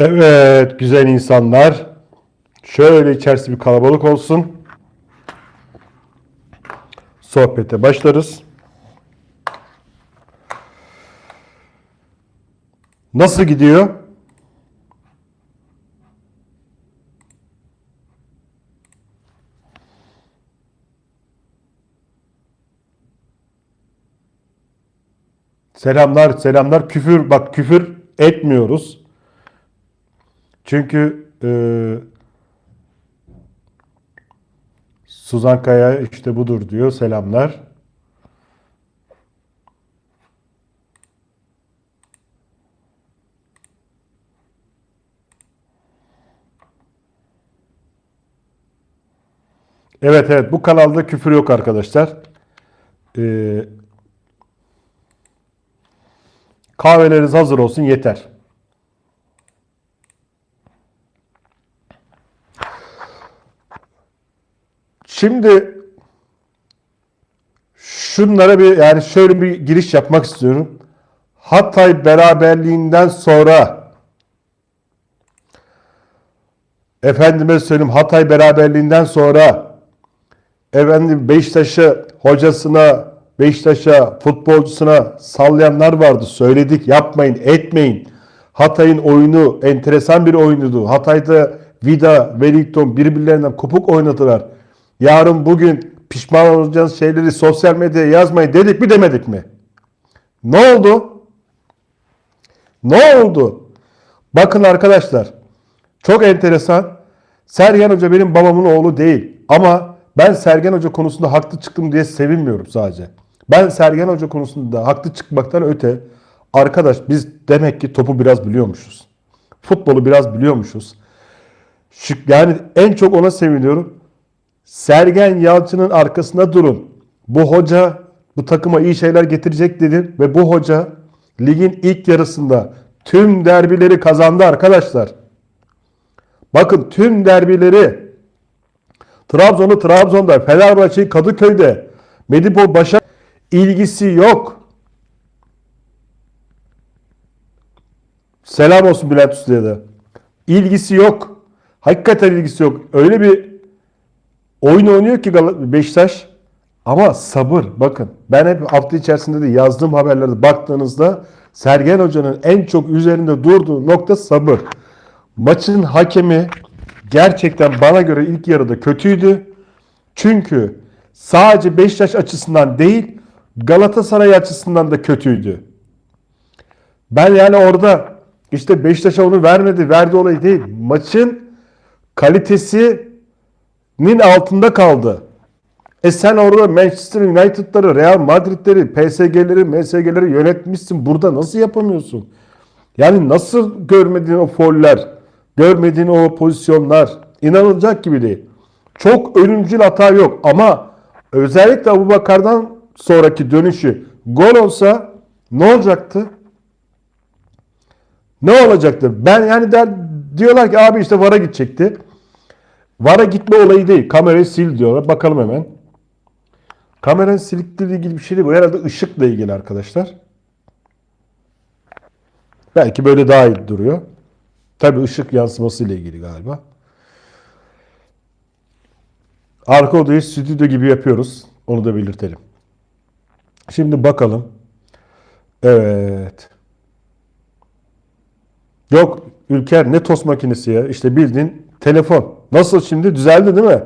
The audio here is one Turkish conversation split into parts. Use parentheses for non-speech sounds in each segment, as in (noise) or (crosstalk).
Evet güzel insanlar. Şöyle içerisi bir kalabalık olsun. Sohbete başlarız. Nasıl gidiyor? Selamlar, selamlar. Küfür, bak küfür etmiyoruz. Çünkü e, Suzan Kaya işte budur diyor. Selamlar. Evet evet bu kanalda küfür yok arkadaşlar. Ee, kahveleriniz hazır olsun yeter. Şimdi şunlara bir yani şöyle bir giriş yapmak istiyorum. Hatay beraberliğinden sonra efendime söyleyeyim Hatay beraberliğinden sonra efendim Beşiktaş'ı hocasına, Beşiktaş'a, futbolcusuna sallayanlar vardı. Söyledik yapmayın, etmeyin. Hatay'ın oyunu enteresan bir oyunuydu. Hatay'da Vida, Wellington birbirlerinden kopuk oynadılar. Yarın bugün pişman olacağınız şeyleri sosyal medyaya yazmayın dedik mi demedik mi? Ne oldu? Ne oldu? Bakın arkadaşlar çok enteresan. Sergen Hoca benim babamın oğlu değil. Ama ben Sergen Hoca konusunda haklı çıktım diye sevinmiyorum sadece. Ben Sergen Hoca konusunda haklı çıkmaktan öte arkadaş biz demek ki topu biraz biliyormuşuz. Futbolu biraz biliyormuşuz. Şu- Yani en çok ona seviniyorum. Sergen Yalçın'ın arkasında durun. Bu hoca bu takıma iyi şeyler getirecek dedin ve bu hoca ligin ilk yarısında tüm derbileri kazandı arkadaşlar. Bakın tüm derbileri Trabzon'u Trabzon'da, Fenerbahçe'yi Kadıköy'de, Medipol Başak ilgisi yok. Selam olsun Bülent Usta'ya da. İlgisi yok. Hakikaten ilgisi yok. Öyle bir oyun oynuyor ki Beşiktaş. Ama sabır. Bakın ben hep hafta içerisinde de yazdığım haberlerde baktığınızda Sergen Hoca'nın en çok üzerinde durduğu nokta sabır. Maçın hakemi gerçekten bana göre ilk yarıda kötüydü. Çünkü sadece Beşiktaş açısından değil Galatasaray açısından da kötüydü. Ben yani orada işte Beşiktaş'a onu vermedi, verdi olayı değil. Maçın kalitesinin altında kaldı. E sen orada Manchester United'ları, Real Madrid'leri, PSG'leri, MSG'leri yönetmişsin. Burada nasıl yapamıyorsun? Yani nasıl görmediğin o foller, görmediğin o pozisyonlar inanılacak gibi değil. Çok ölümcül hata yok ama özellikle Abu Bakar'dan sonraki dönüşü gol olsa ne olacaktı? Ne olacaktı? Ben yani der, diyorlar ki abi işte VAR'a gidecekti. VAR'a gitme olayı değil. Kamerayı sil diyorlar. Bakalım hemen. Kameranın silikliğiyle ilgili bir şey değil. Bu herhalde ışıkla ilgili arkadaşlar. Belki böyle daha iyi duruyor. Tabii ışık yansıması ile ilgili galiba. Arka odayı stüdyo gibi yapıyoruz. Onu da belirtelim. Şimdi bakalım. Evet. Yok Ülker ne tost makinesi ya? İşte bildiğin telefon. Nasıl şimdi? Düzeldi değil mi?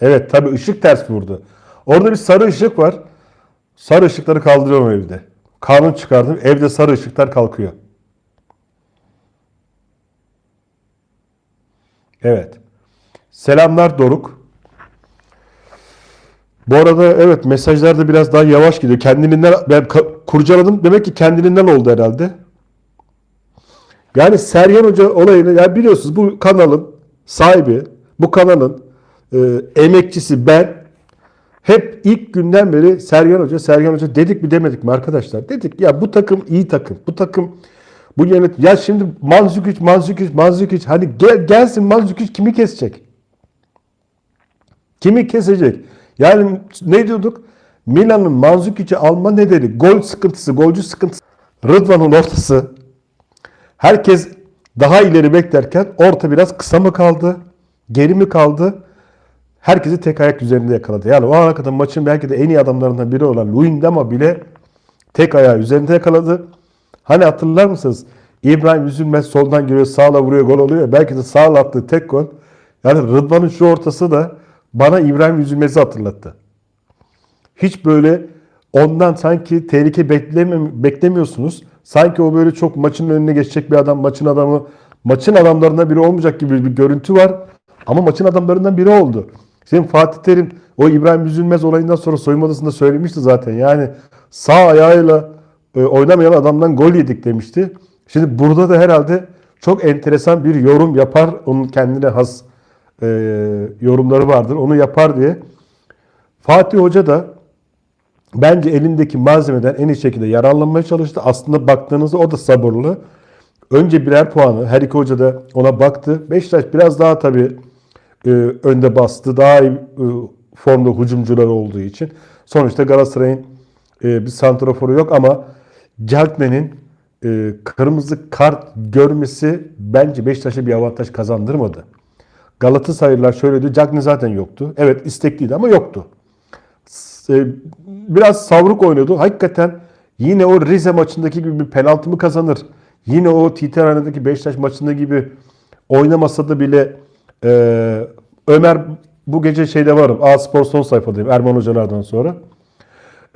Evet tabii ışık ters vurdu. Orada bir sarı ışık var. Sarı ışıkları kaldırıyorum evde. Kanun çıkardım. Evde sarı ışıklar kalkıyor. Evet. Selamlar Doruk. Bu arada evet mesajlar da biraz daha yavaş gidiyor. Kendiliğinden ben kurcaladım. Demek ki kendiliğinden oldu herhalde. Yani Sergen Hoca olayını ya biliyorsunuz bu kanalın sahibi, bu kanalın e, emekçisi ben. Hep ilk günden beri Sergen Hoca, Sergen Hoca dedik mi demedik mi arkadaşlar? Dedik ya bu takım iyi takım. Bu takım bu yönet ya şimdi Manzukic, Manzukic, Manzukic hani gel, gelsin Manzukic kimi kesecek? Kimi kesecek? Yani ne diyorduk? Milan'ın Manzukic'i alma nedeni gol sıkıntısı, golcü sıkıntısı. Rıdvan'ın ortası. Herkes Daha ileri beklerken orta biraz kısa mı kaldı? Geri mi kaldı? Herkesi tek ayak üzerinde yakaladı. Yani o ana kadar maçın belki de en iyi adamlarından biri olan Luyendama bile tek ayağı üzerinde yakaladı. Hani hatırlar mısınız? İbrahim Üzülmez soldan giriyor, sağla vuruyor, gol oluyor. Belki de sağla attığı tek gol. Yani Rıdvan'ın şu ortası da bana İbrahim Üzülmez'i hatırlattı. Hiç böyle ondan sanki tehlike bekleme, beklemiyorsunuz. Sanki o böyle çok maçın önüne geçecek bir adam, maçın adamı, maçın adamlarından biri olmayacak gibi bir görüntü var. Ama maçın adamlarından biri oldu. Şimdi Fatih Terim o İbrahim Üzülmez olayından sonra soyunma odasında söylemişti zaten. Yani sağ ayağıyla e, oynamayan adamdan gol yedik demişti. Şimdi burada da herhalde çok enteresan bir yorum yapar. Onun kendine has e, yorumları vardır. Onu yapar diye. Fatih Hoca da bence elindeki malzemeden en iyi şekilde yararlanmaya çalıştı. Aslında baktığınızda o da sabırlı. Önce birer puanı her iki hoca da ona baktı. Beşiktaş biraz daha tabii e, önde bastı. Daha iyi e, formda hücumcular olduğu için. Sonuçta Galatasaray'ın e, bir santraforu yok ama Celtmen'in e, kırmızı kart görmesi bence Beşiktaş'a bir avantaj kazandırmadı. Galatasaraylılar şöyle diyor. Cagney zaten yoktu. Evet istekliydi ama yoktu. S- e, Biraz savruk oynadı. Hakikaten yine o Rize maçındaki gibi bir penaltı mı kazanır? Yine o TT Arena'daki Beşiktaş maçında gibi oynamasa da bile e, Ömer bu gece şeyde varım. A Spor son sayfadayım Erman Hocalardan sonra.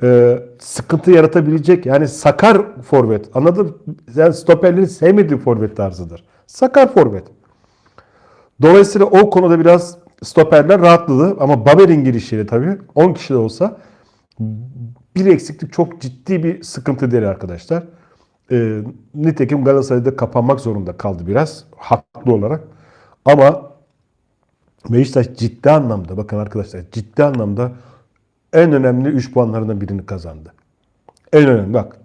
E, sıkıntı yaratabilecek yani sakar forvet. Anladın? Yani stoperlerin sevmediği forvet tarzıdır. Sakar forvet. Dolayısıyla o konuda biraz stoperler rahatladı. Ama Babel'in girişiyle tabii 10 kişi de olsa bir eksiklik çok ciddi bir sıkıntı değil arkadaşlar. Ee, nitekim Galatasaray'da kapanmak zorunda kaldı biraz. Haklı olarak. Ama Beşiktaş ciddi anlamda bakın arkadaşlar ciddi anlamda en önemli 3 puanlarından birini kazandı. En önemli bak.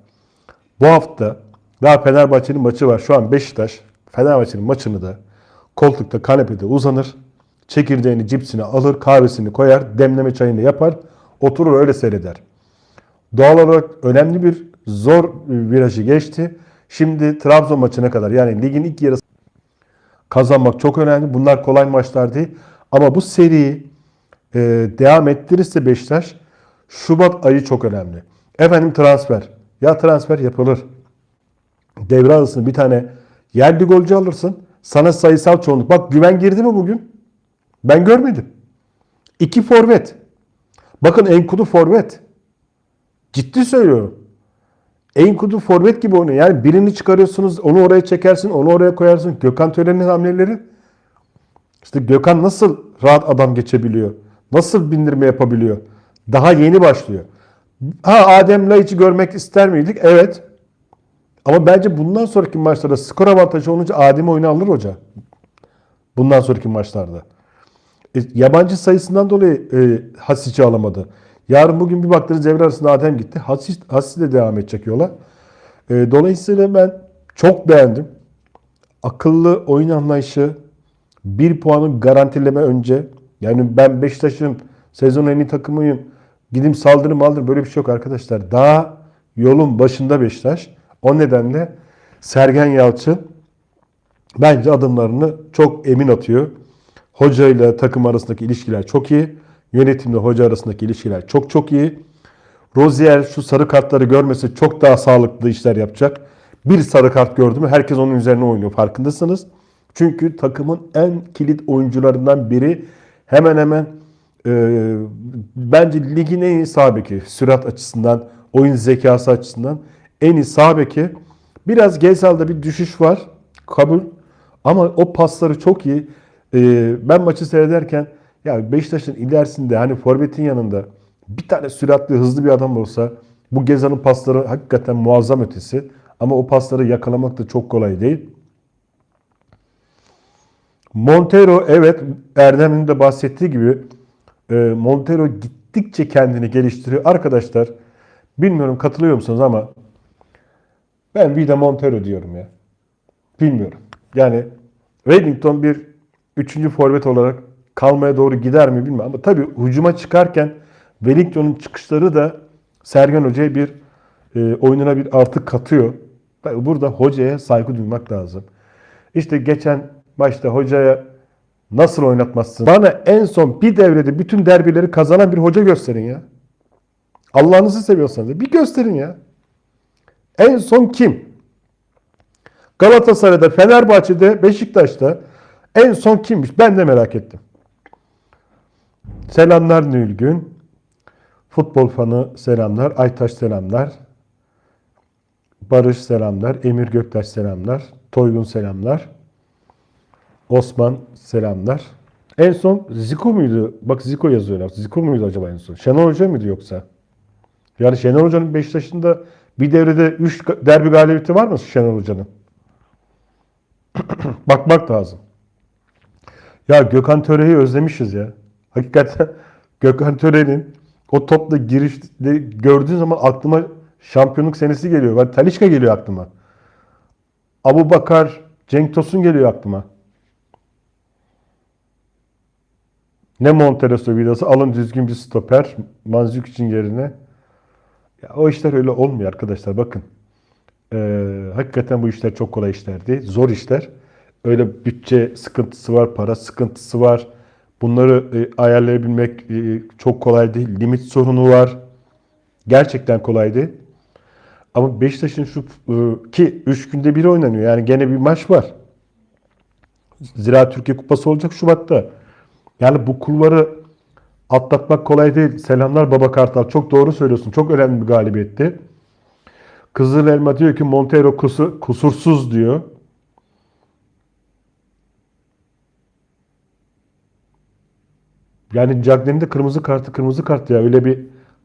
Bu hafta daha Fenerbahçe'nin maçı var. Şu an Beşiktaş Fenerbahçe'nin maçını da koltukta kanepede uzanır. Çekirdeğini, cipsini alır, kahvesini koyar, demleme çayını yapar, oturur öyle seyreder. Doğal olarak önemli bir zor virajı geçti. Şimdi Trabzon maçına kadar yani ligin ilk yarısı kazanmak çok önemli. Bunlar kolay maçlar değil. Ama bu seriyi e, devam ettirirse Beşiktaş Şubat ayı çok önemli. Efendim transfer. Ya transfer yapılır. Devre arasında bir tane yerli golcü alırsın. Sana sayısal çoğunluk. Bak güven girdi mi bugün? Ben görmedim. İki forvet. Bakın Enkudu forvet. Ciddi söylüyorum. Enkudu forvet gibi oynuyor. Yani birini çıkarıyorsunuz, onu oraya çekersin, onu oraya koyarsın. Gökhan Tören'in hamleleri. İşte Gökhan nasıl rahat adam geçebiliyor? Nasıl bindirme yapabiliyor? Daha yeni başlıyor. Ha Adem Laiç'i görmek ister miydik? Evet. Ama bence bundan sonraki maçlarda skor avantajı olunca Adem oyunu alır hoca. Bundan sonraki maçlarda. E, yabancı sayısından dolayı e, Hasic'i alamadı. Yarın bugün bir baktınız devre arasında Adem gitti. Hasic, Hasic de devam edecek yola. E, dolayısıyla ben çok beğendim. Akıllı oyun anlayışı, bir puanı garantileme önce. Yani ben Beşiktaş'ın sezonun en iyi takımıyım. Gidim saldırı maldır böyle bir şey yok arkadaşlar. Daha yolun başında Beşiktaş. O nedenle Sergen Yalçın bence adımlarını çok emin atıyor. Hoca ile takım arasındaki ilişkiler çok iyi. Yönetimle hoca arasındaki ilişkiler çok çok iyi. Rozier şu sarı kartları görmesi çok daha sağlıklı işler yapacak. Bir sarı kart gördü mü herkes onun üzerine oynuyor farkındasınız. Çünkü takımın en kilit oyuncularından biri hemen hemen e, bence ligin en iyi sağ beki. Sürat açısından, oyun zekası açısından en iyi sağ beki. Biraz Gezal'da bir düşüş var. Kabul. Ama o pasları çok iyi. E, ben maçı seyrederken ya Beşiktaş'ın ilerisinde hani forvetin yanında bir tane süratli hızlı bir adam olsa bu Gezal'ın pasları hakikaten muazzam ötesi. Ama o pasları yakalamak da çok kolay değil. Montero evet Erdem'in de bahsettiği gibi e, Montero gittikçe kendini geliştiriyor. Arkadaşlar bilmiyorum katılıyor musunuz ama ben Vida Montero diyorum ya. Bilmiyorum. Yani Wellington bir üçüncü forvet olarak kalmaya doğru gider mi bilmiyorum. Ama tabii hücuma çıkarken Wellington'un çıkışları da Sergen Hoca'ya bir e, oyununa bir artık katıyor. Burada hocaya saygı duymak lazım. İşte geçen maçta hocaya nasıl oynatmazsın? Bana en son bir devrede bütün derbileri kazanan bir hoca gösterin ya. Allah'ınızı seviyorsanız bir gösterin ya. En son kim? Galatasaray'da, Fenerbahçe'de, Beşiktaş'ta en son kimmiş? Ben de merak ettim. Selamlar Nülgün. Futbol fanı selamlar. Aytaş selamlar. Barış selamlar. Emir Göktaş selamlar. Toygun selamlar. Osman selamlar. En son Ziko muydu? Bak Ziko yazıyorlar. Ziko muydu acaba en son? Şenol Hoca mıydı yoksa? Yani Şenol Hoca'nın Beşiktaş'ında bir devrede 3 derbi galibiyeti var mı Şenol Hoca'nın? (clears throat) Bakmak lazım. Ya Gökhan Töre'yi özlemişiz ya. Hakikaten (laughs) Gökhan Töre'nin o topla girişte gördüğün zaman aklıma şampiyonluk senesi geliyor. Ben Talişka geliyor aklıma. Abu Bakar, Cenk Tosun geliyor aklıma. Ne Monteroso vidası alın düzgün bir stoper Manzuk için yerine. Ya o işler öyle olmuyor arkadaşlar bakın. Ee, hakikaten bu işler çok kolay işler değil. Zor işler. Öyle bütçe sıkıntısı var, para sıkıntısı var. Bunları e, ayarlayabilmek e, çok kolay değil. Limit sorunu var. Gerçekten kolay değil. Ama Beşiktaş'ın şu e, ki 3 günde bir oynanıyor. Yani gene bir maç var. Zira Türkiye Kupası olacak Şubat'ta. Yani bu kulvarı atlatmak kolay değil. Selamlar Baba Kartal. Çok doğru söylüyorsun. Çok önemli bir galibiyetti. Kızıl Elma diyor ki Montero kusu, kusursuz diyor. Yani Cagney'in de kırmızı kartı kırmızı kart ya. Öyle bir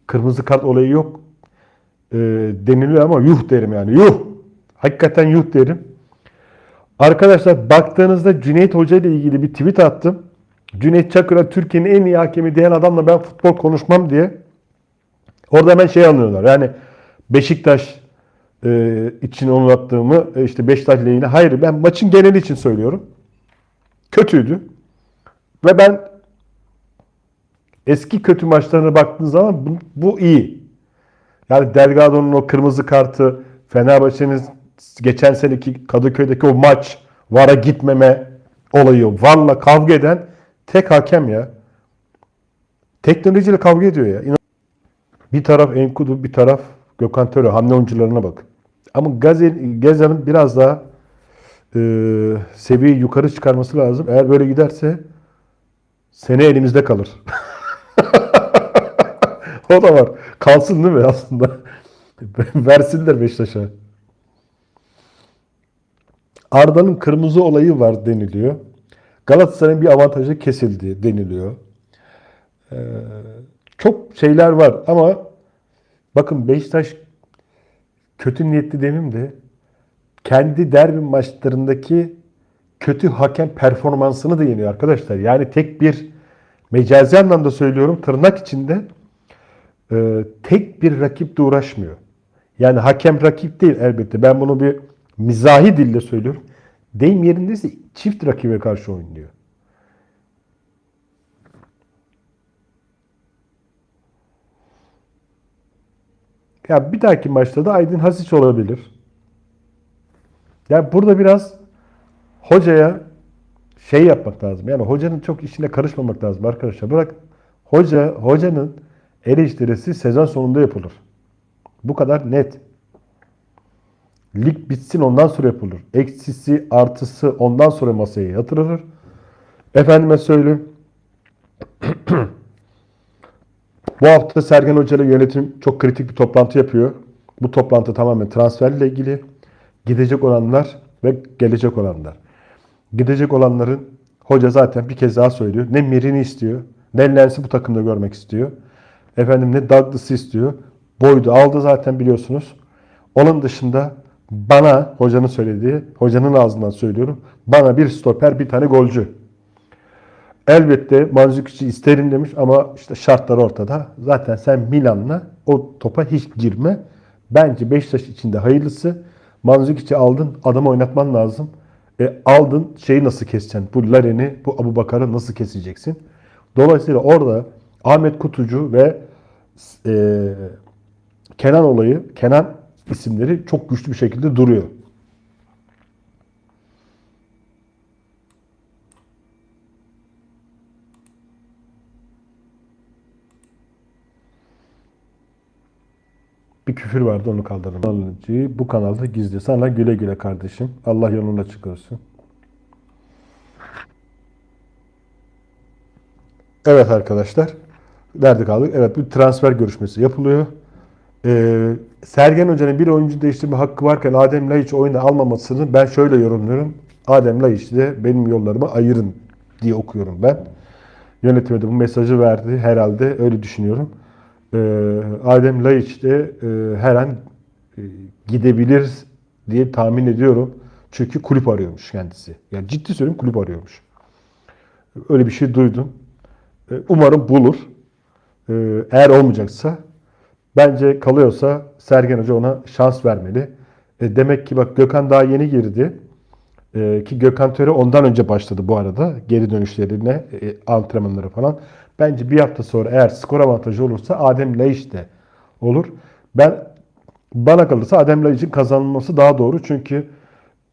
kırmızı kart olayı yok. Ee, deniliyor ama yuh derim yani. Yuh! Hakikaten yuh derim. Arkadaşlar baktığınızda Cüneyt Hoca ile ilgili bir tweet attım. Cüneyt Çakır'a Türkiye'nin en iyi hakemi diyen adamla ben futbol konuşmam diye. Orada hemen şey anlıyorlar. Yani Beşiktaş e, için onu attığımı e, işte Beşiktaş lehine. Hayır ben maçın geneli için söylüyorum. Kötüydü. Ve ben eski kötü maçlarına baktığınız zaman bu, bu iyi. Yani Delgado'nun o kırmızı kartı, Fenerbahçe'nin geçen seneki Kadıköy'deki o maç, VAR'a gitmeme olayı, VAR'la kavga eden tek hakem ya. Teknolojiyle kavga ediyor ya. İnan- Bir taraf Enkudu, bir taraf Gökhan Töre. Hamle oyuncularına bak. Ama Gezal'ın biraz daha e, seviyeyi yukarı çıkarması lazım. Eğer böyle giderse sene elimizde kalır. (laughs) (laughs) o da var. Kalsın değil mi aslında? (laughs) Versinler Beşiktaş'a. Arda'nın kırmızı olayı var deniliyor. Galatasaray'ın bir avantajı kesildi deniliyor. Ee, çok şeyler var ama bakın Beşiktaş kötü niyetli demeyeyim de kendi derbi maçlarındaki kötü hakem performansını da yeniyor arkadaşlar. Yani tek bir mecazi anlamda söylüyorum tırnak içinde e, tek bir rakiple uğraşmıyor. Yani hakem rakip değil elbette. Ben bunu bir mizahi dille söylüyorum. Deyim yerindeyse çift rakibe karşı oynuyor. Ya bir dahaki maçta da Aydın Hasiç olabilir. Yani burada biraz hocaya şey yapmak lazım. Yani hocanın çok işine karışmamak lazım arkadaşlar. Bırak hoca hocanın eleştirisi sezon sonunda yapılır. Bu kadar net. Lig bitsin ondan sonra yapılır. Eksisi, artısı ondan sonra masaya yatırılır. Efendime söyleyeyim. (clears throat) Bu hafta Sergen Hoca ile yönetim çok kritik bir toplantı yapıyor. Bu toplantı tamamen transferle ilgili. Gidecek olanlar ve gelecek olanlar. Gidecek olanların hoca zaten bir kez daha söylüyor. Ne Mirin'i istiyor, ne Lens'i bu takımda görmek istiyor. Efendim ne Douglas'ı istiyor. Boydu aldı zaten biliyorsunuz. Onun dışında bana hocanın söylediği, hocanın ağzından söylüyorum. Bana bir stoper, bir tane golcü. Elbette Mandzukic isterim demiş ama işte şartlar ortada. Zaten sen Milan'la o topa hiç girme. Bence Beşiktaş için de hayırlısı. Manzukic'i aldın, adamı oynatman lazım. E, aldın, şeyi nasıl keseceksin? Bu Laren'i, bu Abu Bakar'ı nasıl keseceksin? Dolayısıyla orada Ahmet Kutucu ve e, Kenan olayı, Kenan isimleri çok güçlü bir şekilde duruyor. Bir küfür vardı onu kaldırdım. Bu kanalda gizli. Sana güle güle kardeşim. Allah yoluna çıkarsın. Evet arkadaşlar. Nerede kaldık? Evet bir transfer görüşmesi yapılıyor. Ee, Sergen Hoca'nın bir oyuncu değiştirme hakkı varken Adem Laiç oyuna almamasını ben şöyle yorumluyorum. Adem Laiç'i de benim yollarıma ayırın diye okuyorum ben. Yönetime de bu mesajı verdi herhalde öyle düşünüyorum. Ee, Adem Laiç de e, her an e, gidebilir diye tahmin ediyorum. Çünkü kulüp arıyormuş kendisi. Yani ciddi söylüyorum kulüp arıyormuş. Öyle bir şey duydum. E, Umarım bulur. E, Eğer olmayacaksa bence kalıyorsa Sergen Hoca ona şans vermeli. E, Demek ki bak Gökhan daha yeni girdi. E, Ki Gökhan Töre ondan önce başladı bu arada. Geri dönüşlerine, e, antrenmanlara falan. Bence bir hafta sonra eğer skor avantajı olursa Adem Laiç de olur. Ben bana kalırsa Adem Laiç'in kazanılması daha doğru. Çünkü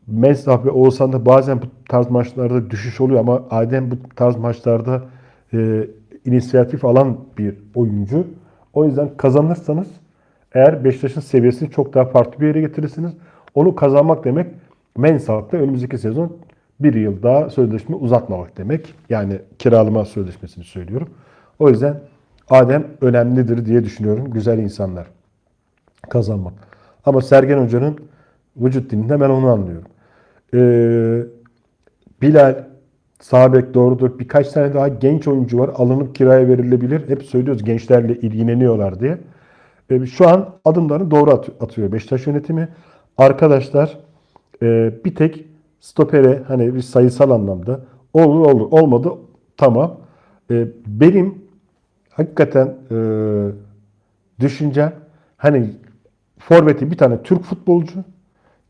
Mensah ve Oğuzhan'da bazen bu tarz maçlarda düşüş oluyor ama Adem bu tarz maçlarda e, inisiyatif alan bir oyuncu. O yüzden kazanırsanız eğer Beşiktaş'ın seviyesini çok daha farklı bir yere getirirsiniz. Onu kazanmak demek Mensah'ta önümüzdeki sezon bir yıl daha sözleşme uzatmamak demek. Yani kiralama sözleşmesini söylüyorum. O yüzden Adem önemlidir diye düşünüyorum. Güzel insanlar kazanmak. Ama Sergen Hoca'nın vücut dilinden ben onu anlıyorum. Ee, Bilal, Sabek doğrudur. Birkaç tane daha genç oyuncu var. Alınıp kiraya verilebilir. Hep söylüyoruz gençlerle ilgileniyorlar diye. Ee, şu an adımlarını doğru at- atıyor Beşiktaş yönetimi. Arkadaşlar e, bir tek stopere hani bir sayısal anlamda olur olur olmadı tamam. Ee, benim hakikaten e, düşüncem hani forveti bir tane Türk futbolcu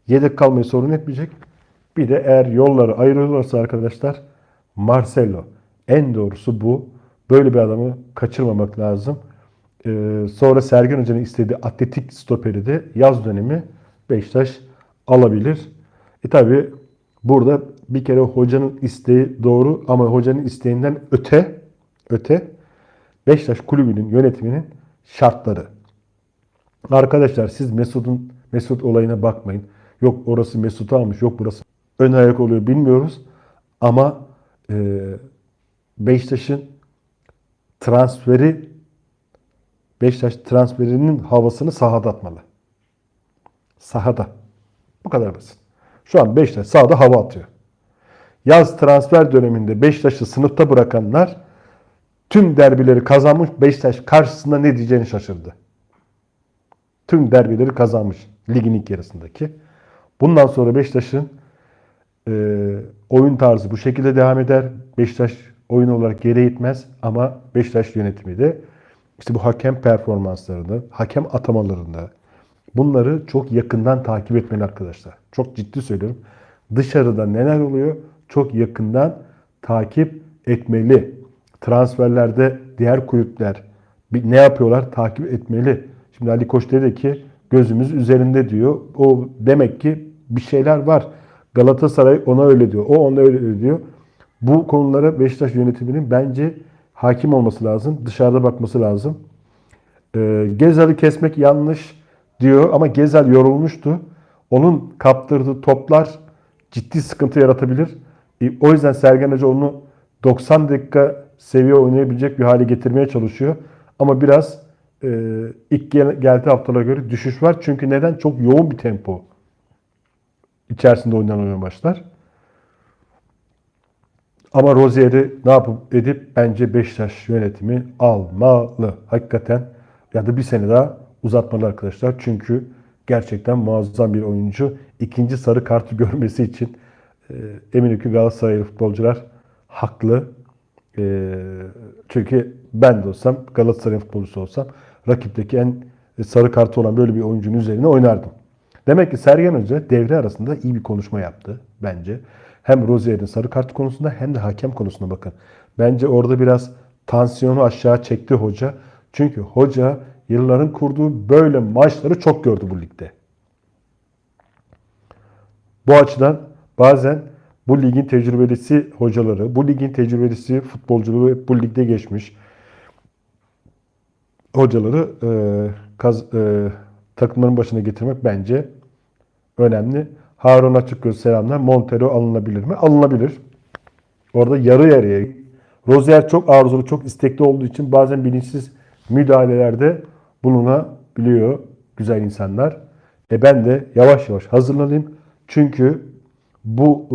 yedek kalmayı sorun etmeyecek. Bir de eğer yolları ayrılırsa arkadaşlar Marcelo. En doğrusu bu. Böyle bir adamı kaçırmamak lazım. Ee, sonra Sergen Hoca'nın istediği atletik stoperi de yaz dönemi Beşiktaş alabilir. E tabi burada bir kere hocanın isteği doğru ama hocanın isteğinden öte öte Beşiktaş kulübünün yönetiminin şartları. Arkadaşlar siz Mesut'un Mesut olayına bakmayın. Yok orası Mesut'u almış, yok burası ön ayak oluyor bilmiyoruz. Ama Beşiktaş'ın transferi Beşiktaş transferinin havasını sahada atmalı. Sahada. Bu kadar basit. Şu an Beşiktaş sahada hava atıyor. Yaz transfer döneminde Beşiktaş'ı sınıfta bırakanlar tüm derbileri kazanmış Beşiktaş karşısında ne diyeceğini şaşırdı. Tüm derbileri kazanmış ligin ilk yarısındaki. Bundan sonra Beşiktaş'ın e, oyun tarzı bu şekilde devam eder. Beşiktaş oyun olarak geri gitmez ama Beşiktaş yönetimi de işte bu hakem performanslarını, hakem atamalarını bunları çok yakından takip etmeli arkadaşlar. Çok ciddi söylüyorum. Dışarıda neler oluyor çok yakından takip etmeli. Transferlerde diğer kulüpler ne yapıyorlar takip etmeli. Şimdi Ali Koç dedi ki gözümüz üzerinde diyor. O demek ki bir şeyler var. Galatasaray ona öyle diyor. O ona öyle diyor. Bu konulara Beşiktaş yönetiminin bence hakim olması lazım. Dışarıda bakması lazım. Ee, Gezal'i kesmek yanlış diyor ama Gezal yorulmuştu. Onun kaptırdığı toplar ciddi sıkıntı yaratabilir. E, o yüzden Sergen Hoca onu 90 dakika seviye oynayabilecek bir hale getirmeye çalışıyor. Ama biraz e, ilk gel- geldiği haftalara göre düşüş var. Çünkü neden? Çok yoğun bir tempo içerisinde oynanan maçlar. Ama Rozier'i ne yapıp edip bence Beşiktaş yönetimi almalı. Hakikaten ya da bir sene daha uzatmalı arkadaşlar. Çünkü gerçekten muazzam bir oyuncu. İkinci sarı kartı (laughs) görmesi için e, eminim ki Galatasaraylı futbolcular haklı. E, çünkü ben de olsam Galatasaray futbolcusu olsam rakipteki en sarı kartı olan böyle bir oyuncunun üzerine oynardım. Demek ki Sergen Hoca devre arasında iyi bir konuşma yaptı bence. Hem Rozier'in sarı kart konusunda hem de hakem konusunda bakın. Bence orada biraz tansiyonu aşağı çekti hoca. Çünkü hoca yılların kurduğu böyle maçları çok gördü bu ligde. Bu açıdan bazen bu ligin tecrübelisi hocaları, bu ligin tecrübelisi futbolculuğu bu ligde geçmiş hocaları e, kaz, e, takımların başına getirmek bence önemli. Harun Açıkgöz selamlar. Montero alınabilir mi? Alınabilir. Orada yarı yarıya. Rozier çok arzulu, çok istekli olduğu için bazen bilinçsiz müdahalelerde bulunabiliyor güzel insanlar. E ben de yavaş yavaş hazırlanayım. Çünkü bu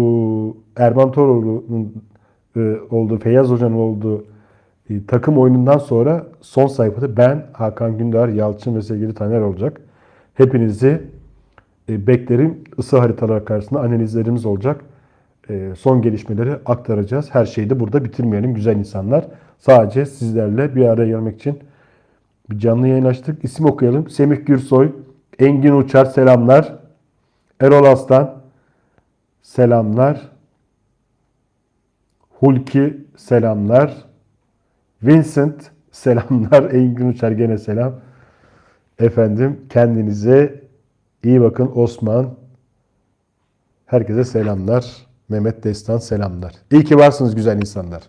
e, Erman Toroğlu'nun e, olduğu, Feyyaz Hoca'nın olduğu e, takım oyunundan sonra son sayfada ben, Hakan Gündar, Yalçın ve sevgili Taner olacak. Hepinizi e, beklerim. Isı haritalar karşısında analizlerimiz olacak. E, son gelişmeleri aktaracağız. Her şeyi de burada bitirmeyelim güzel insanlar. Sadece sizlerle bir araya gelmek için bir canlı yayın açtık. İsim okuyalım. Semih Gürsoy, Engin Uçar selamlar. Erol Aslan selamlar. Hulki selamlar. Vincent selamlar. (laughs) Engin Uçar gene selam. Efendim kendinize iyi bakın Osman. Herkese selamlar. Mehmet Destan selamlar. İyi ki varsınız güzel insanlar.